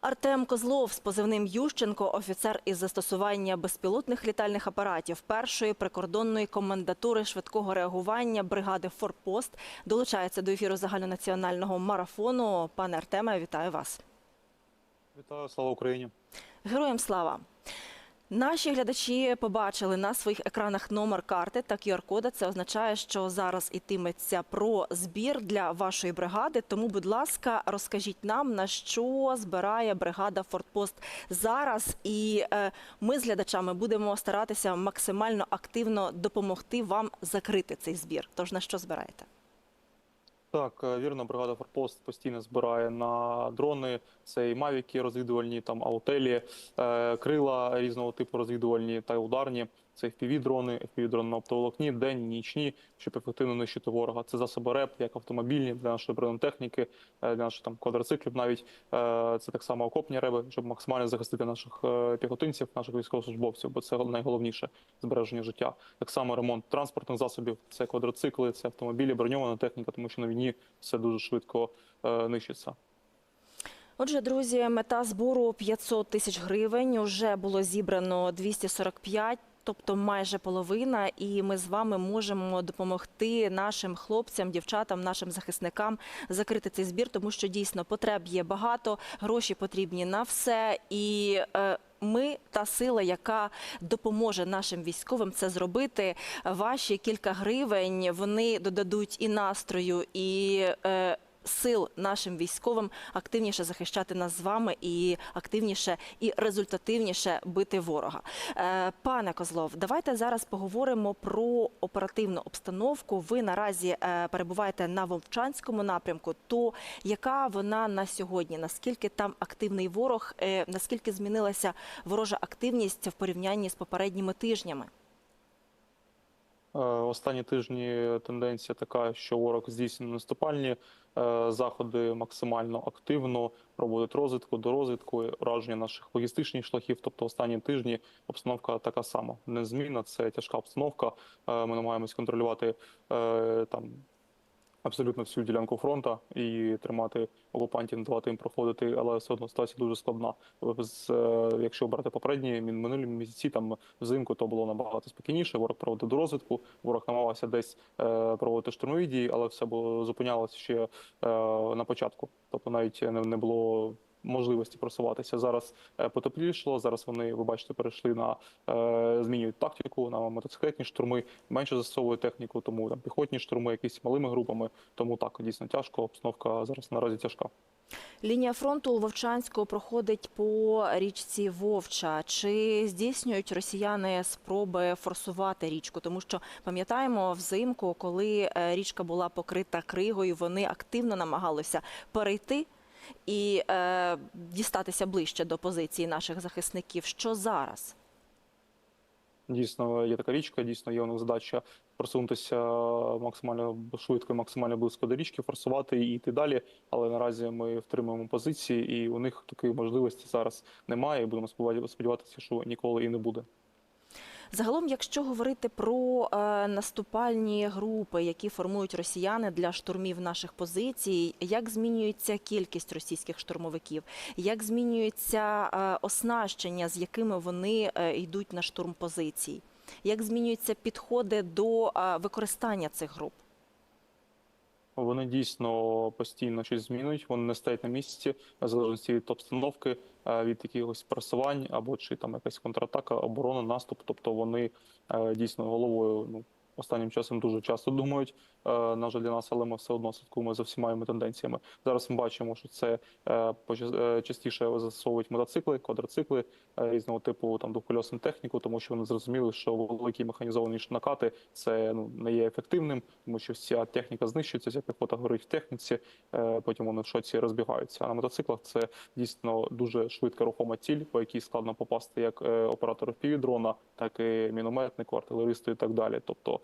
Артем Козлов з позивним Ющенко, офіцер із застосування безпілотних літальних апаратів першої прикордонної комендатури швидкого реагування бригади Форпост, долучається до ефіру загальнонаціонального марафону. Пане Артеме, вітаю вас. Вітаю, слава Україні. Героям слава! Наші глядачі побачили на своїх екранах номер карти та QR-кода. Це означає, що зараз ітиметься про збір для вашої бригади. Тому, будь ласка, розкажіть нам, на що збирає бригада Фортпост зараз. І е, ми з глядачами будемо старатися максимально активно допомогти вам закрити цей збір. Тож на що збираєте? Так, е, вірно, бригада Форпост постійно збирає на дрони. Це і мавіки розвідувальні, там аутелі, е, крила різного типу розвідувальні та ударні. Це FPV-дрони, FPV-дрони на оптоволокні, денні, нічні, щоб ефективно нищити ворога. Це засоби РЕП, як автомобільні для нашої бронетехніки, е, для наших там квадроциклів. Навіть Е, це так само окопні реби, щоб максимально захистити наших е, піхотинців, наших військовослужбовців, бо це найголовніше збереження життя. Так само ремонт транспортних засобів, це квадроцикли, це автомобілі, броньована техніка, тому що на війні все дуже швидко нищиться. Отже, друзі, мета збору 500 тисяч гривень. Уже було зібрано 245, тобто майже половина. І ми з вами можемо допомогти нашим хлопцям, дівчатам, нашим захисникам закрити цей збір, тому що дійсно потреб є багато, гроші потрібні на все. І е, ми та сила, яка допоможе нашим військовим це зробити. Ваші кілька гривень вони додадуть і настрою, і е, сил нашим військовим активніше захищати нас з вами і активніше і результативніше бити ворога. Е, Пане Козлов, давайте зараз поговоримо про оперативну обстановку. Ви наразі е, перебуваєте на Вовчанському напрямку. То яка вона на сьогодні? Наскільки там активний ворог? Е, Наскільки змінилася ворожа активність в порівнянні з попередніми тижнями? Е, Останні тижні тенденція така, що ворог здійснює наступальні е, заходи максимально активно проводить розвитку до розвитку, враження наших логістичних шляхів. Тобто останні тижні обстановка така сама. Незмінна, це тяжка обстановка. Е, Ми намагаємось контролювати там. Абсолютно всю ділянку фронту і тримати окупантів, не давати їм проходити, але все одно ситуація дуже складна. З, е, якщо брати попередні минулі місяці, там взимку то було набагато спокійніше. Ворог проводив до розвитку, ворог намагався десь е, проводити штурмові дії, але все було зупинялося ще е, на початку. Тобто навіть не було можливості просуватися. Зараз е, потеплішало. Зараз вони, ви бачите, перейшли на е, змінюють тактику на мотоциклетні штурми, менше застосовують техніку, тому там піхотні штурми, якісь малими групами. Тому так дійсно тяжко. Обстановка зараз наразі тяжка. Лінія фронту у Вовчанську проходить по річці Вовча. Чи здійснюють росіяни спроби форсувати річку? Тому що пам'ятаємо взимку, коли е, річка була покрита кригою, вони активно намагалися перейти і е, дістатися ближче до позиції наших захисників. Що зараз? Дійсно, є така річка, дійсно є у них задача просунутися максимально швидко, максимально близько до річки, форсувати і йти далі. Але наразі ми втримуємо позиції, і у них такої можливості зараз немає. І будемо сподівати- сподіватися, що ніколи і не буде. Загалом, якщо говорити про е, наступальні групи, які формують росіяни для штурмів наших позицій, як змінюється кількість російських штурмовиків, як змінюється е, оснащення, з якими вони е, йдуть на штурм позицій, як змінюються підходи до використання цих груп? Вони дійсно постійно щось змінюють, вони не стоять на місці, в залежності від обстановки, від якихось просувань або чи там якась контратака, оборона, наступ. Тобто вони е, дійсно головою ну, останнім часом дуже часто думають. е, На жаль, для нас, але ми все одно слідкуємо за всіма тенденціями. Зараз ми бачимо, що це е, е, частіше застосовують мотоцикли, квадроцикли різного типу там двокольосну техніку, тому що вони зрозуміли, що великі механізовані накати це ну не є ефективним, тому що вся техніка знищується, вся піхота горить в техніці, потім вони в шоці розбігаються. А на мотоциклах це дійсно дуже швидка рухома ціль, по якій складно попасти як оператору півдрона, так і мінометнику, артилеристу і так далі. Тобто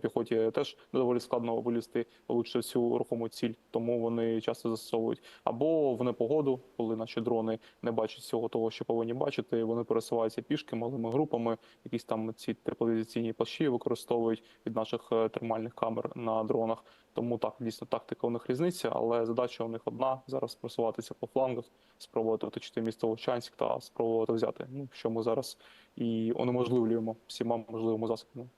піхоті теж доволі складно вилізти влучше в цю рухому ціль, тому вони часто застосовують або в непогоду, коли наші дрони не бачать всього того, що повинні бачити. Вони пересуваються пішки малими групами, якісь там ці тепловізаційні плащі використовують від наших е, термальних камер на дронах. Тому так дійсно тактика у них різниця, але задача у них одна зараз просуватися по флангах, спробувати оточити місто Вовчанськ та спробувати взяти. Ну що ми зараз і унеможливлюємо всіма можливими засобами.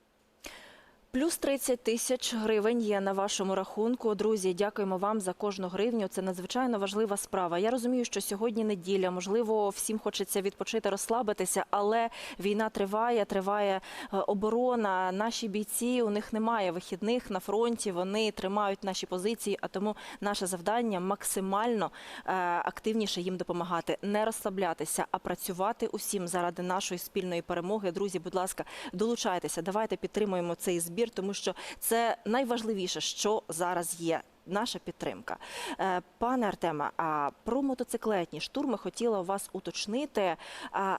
Плюс 30 тисяч гривень є на вашому рахунку. Друзі, дякуємо вам за кожну гривню. Це надзвичайно важлива справа. Я розумію, що сьогодні неділя. Можливо, всім хочеться відпочити, розслабитися, але війна триває, триває е, оборона. Наші бійці у них немає вихідних на фронті. Вони тримають наші позиції. А тому наше завдання максимально е, активніше їм допомагати, не розслаблятися, а працювати усім заради нашої спільної перемоги. Друзі, будь ласка, долучайтеся. Давайте підтримуємо цей збір, тому що це найважливіше, що зараз є. Наша підтримка, Е, пане Артеме. А про мотоциклетні штурми хотіла вас уточнити.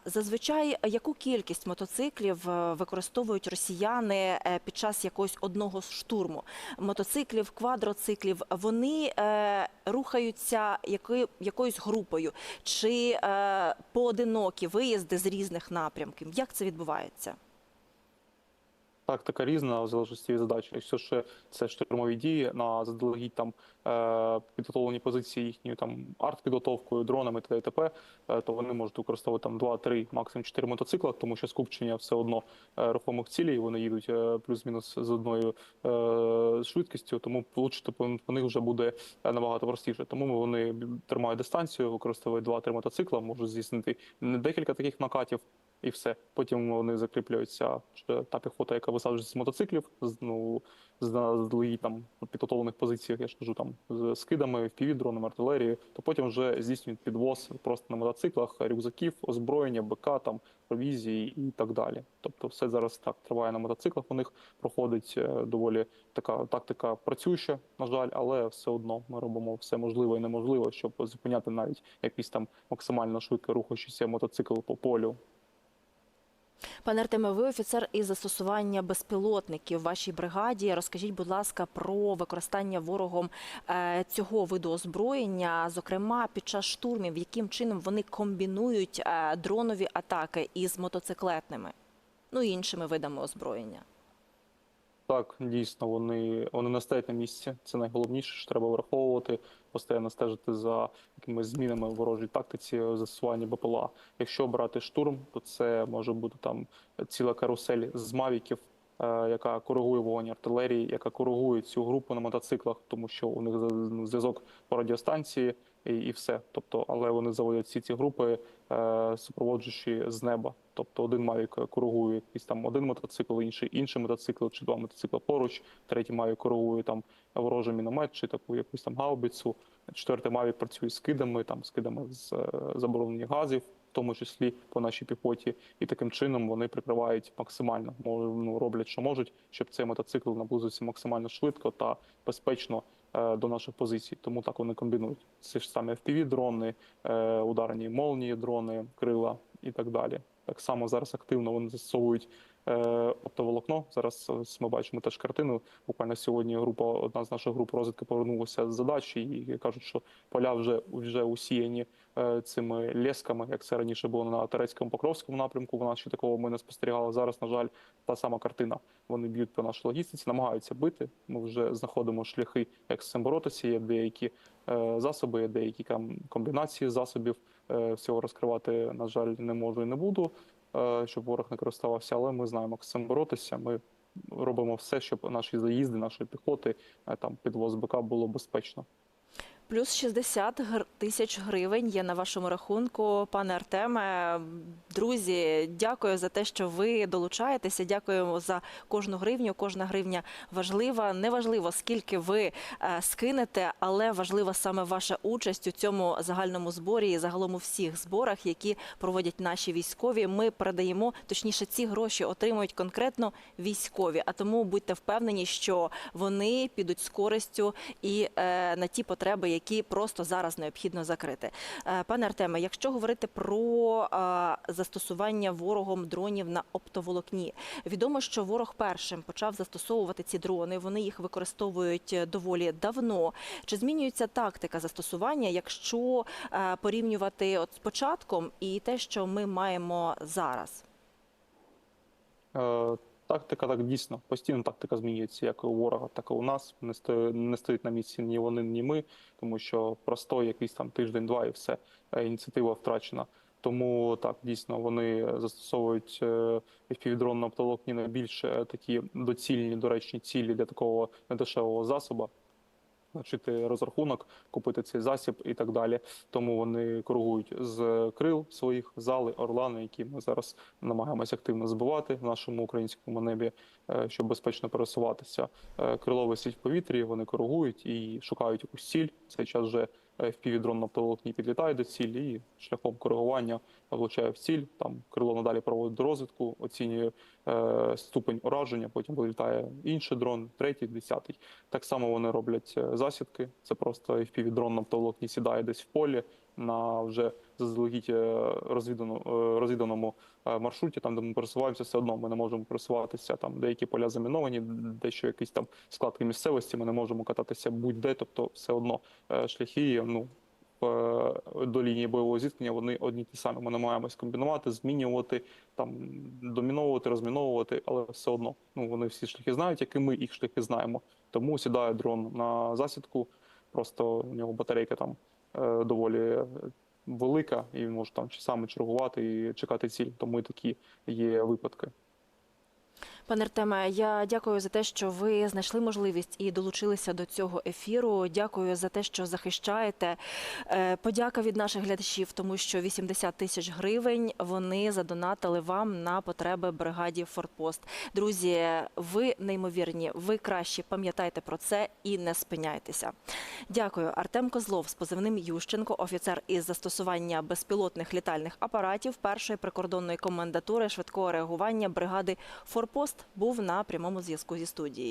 Зазвичай яку кількість мотоциклів е, використовують росіяни е, під час якогось одного штурму? Мотоциклів, квадроциклів вони рухаються якоюсь групою чи поодинокі виїзди з різних напрямків? Як це відбувається? Тактика різна в залежності від задачі. Якщо ще це штурмові дії на заздалегідь там е, підготовлені позиції їхньою там артпідготовкою, дронами та т.п., е, то вони можуть використовувати там 2-3, максимум 4 мотоцикла, тому що скупчення все одно е, рухомих цілей, вони їдуть плюс-мінус з одною швидкістю, тому влучити по, них вже буде набагато простіше. Тому вони тримають дистанцію, використовують 2-3 мотоцикла, можуть здійснити не декілька таких накатів. І все. Потім вони закріпляються що та піхота, яка висаджується з мотоциклів, з ну з заздалегідь там підготовлених позиціях, я ж кажу, там з скидами, впівдронами, артилерією, то потім вже здійснюють підвоз просто на мотоциклах, рюкзаків, озброєння, БК, там провізії і так далі. Тобто, все зараз так триває на мотоциклах. У них проходить е, доволі така тактика працююча, на жаль, але все одно ми робимо все можливе і неможливе, щоб зупиняти навіть якийсь там максимально швидко рухаючийся мотоцикл по полю. Пане Артеме, ви офіцер із застосування безпілотників в вашій бригаді. Розкажіть, будь ласка, про використання ворогом е, цього виду озброєння, зокрема під час штурмів, яким чином вони комбінують е, дронові атаки із мотоциклетними, ну іншими видами озброєння. Так, дійсно, вони, вони не стоять на місці. Це найголовніше, що треба враховувати, постійно стежити за якимись змінами в ворожій тактиці застосування БПЛА. Якщо брати штурм, то це може бути там ціла карусель з мавіків, е, яка коригує вогонь артилерії, яка коригує цю групу на мотоциклах, тому що у них зв'язок по радіостанції і, і все. Тобто, але вони заводять всі ці групи, е, супроводжуючи з неба. Тобто один Мавік коригує якийсь там один мотоцикл, інший інший мотоцикл, чи два мотоцикла поруч, третій Мавік коригує там ворожий міномет, чи таку якусь там гаубицю. Четвертий Мавік працює з скидами, там скидами з е, заборонених газів, в тому числі по нашій піхоті, і таким чином вони прикривають максимально, ну, роблять, що можуть, щоб цей мотоцикл наблизився максимально швидко та безпечно до наших позицій. Тому так вони комбінують. Це ж саме FPV-дрони, е, ударні молнії, дрони, крила і так далі. Так само зараз активно вони застосовують е, оптоволокно. Зараз ось ми бачимо теж картину. Буквально сьогодні група, одна з наших груп розвідки повернулася з задачі і кажуть, що поля вже вже усіяні е, цими лесками, як це раніше було на Терецькому Покровському напрямку. Вона ще такого ми не спостерігали. Зараз, на жаль, та сама картина. Вони б'ють по нашій логістиці, намагаються бити. Ми вже знаходимо шляхи, як з цим боротися. Є деякі е, засоби, є деякі комбінації засобів. Е, всього розкривати, на жаль, не можу і не буду, е, щоб ворог не користувався, але ми знаємо, як з цим боротися. Ми робимо все, щоб наші заїзди, нашої піхоти, е, там підвоз БК було безпечно. Плюс 60 гр- тисяч гривень є на вашому рахунку, пане Артеме. Друзі, дякую за те, що ви долучаєтеся. Дякуємо за кожну гривню. Кожна гривня важлива. Неважливо, скільки ви е, скинете, але важлива саме ваша участь у цьому загальному зборі і загалом у всіх зборах, які проводять наші військові. Ми передаємо, точніше, ці гроші отримують конкретно військові. А тому будьте впевнені, що вони підуть з користю і е, на ті потреби, які просто зараз необхідно закрити. Е, Пане Артеме, якщо говорити про е, застосування ворогом дронів на оптоволокні, відомо, що ворог першим почав застосовувати ці дрони. Вони їх використовують е, доволі давно. Чи змінюється тактика застосування, якщо порівнювати от з початком і те, що ми маємо зараз? Е, Тактика так дійсно постійно тактика змінюється як у ворога, так і у нас. Не стоїть, не стоїть на місці ні вони, ні ми, тому що простой якийсь там тиждень-два і все е, ініціатива втрачена. Тому так дійсно вони застосовують півдрон на оптоволокні найбільш е, такі доцільні, доречні цілі для такого недешевого засобу. Навчити розрахунок, купити цей засіб і так далі. Тому вони коригують з крил своїх зали, орлани, які ми зараз намагаємося активно збивати в нашому українському небі, е, щоб безпечно пересуватися. Е, Крило висить в повітрі, вони коригують і шукають якусь ціль. Цей час вже впівдрон на оптоволокні підлітає до цілі і шляхом коригування влучає в ціль. Там крило надалі проводить розвитку, оцінює е, ступень ураження. Потім вилітає інший дрон, третій, десятий. Так само вони роблять е, засідки. Це просто FPV-дрон на оптоволокні сідає десь в полі на вже заздалегідь е, е, розвіданому е, маршруті, там де ми пересуваємося, все одно ми не можемо пересуватися. Там деякі поля заміновані, дещо якісь там складки місцевості. Ми не можемо кататися будь-де, тобто все одно шляхи ну до лінії бойового зіткнення вони одні ті самі. Ми намагаємось комбінувати, змінювати, там доміновувати, розміновувати, але все одно ну вони всі шляхи знають, як і ми їх шляхи знаємо. Тому сідає дрон на засідку. Просто у нього батарейка там доволі е, велика, і може там часами чергувати і чекати ціль. Тому і такі є випадки. Пане Артеме, я дякую за те, що ви знайшли можливість і долучилися до цього ефіру. Дякую за те, що захищаєте. Е, Подяка від наших глядачів, тому що 80 тисяч гривень вони задонатили вам на потреби бригаді Форпост. Друзі, ви неймовірні, ви кращі. Пам'ятайте про це і не спиняйтеся. Дякую, Артем Козлов з позивним Ющенко, офіцер із застосування безпілотних літальних апаратів першої прикордонної комендатури швидкого реагування бригади Форпост був на прямому зв'язку зі студією.